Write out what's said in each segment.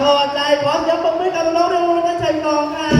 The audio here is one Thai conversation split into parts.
พอใจพร้อมยกมือกับน้องๆในวงการชัยกองค่ะ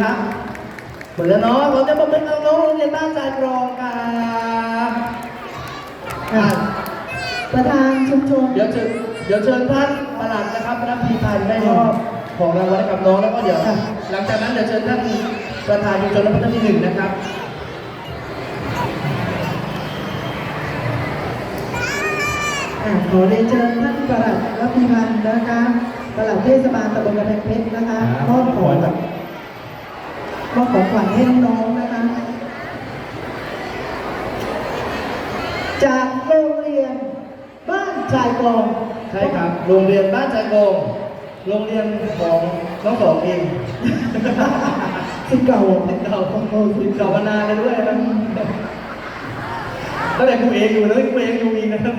ครับเหมือนแล้วเนาะผมจะบอกเป็นน้องๆโรงเรียนบ้านใจกรองค่ะอะประธานชุมชนเดี๋ยวเชิญเดี๋ยวเชิญท่านประหลัดนะครับรับพีพันธ์ได้มอบของรางวัลให้กับน้องแล้วก็เดี๋ยวหลังจากนั้นเดี๋ยวเชิญท่านประธานชุมชนและท่านที่หนึ่งนะครับอะขอเรียนเชิญท่านประหลัดรับพิพันธ์นะคะประหลัดเทศบาลตำบลกระแพงเพชรนะคะมอบของมอ บของขวัญให้น้องๆนะคะ จากโรงเรียนบ้านชายกองใช่ครับ โรงเรียนบ้านใจกรองโรงเรียนของน้องสองเองสิบเก่าสิบเก่าของโรงสิบเก่ามานานเลยด้วยนะตั้งแต่ครูเองอยู่แล้วครูเองอยู่อีกนะครับ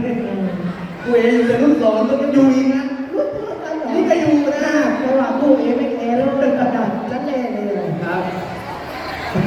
ครูเองอยู่แต่รุ่นสองแล้วก็อยู่อีกนะ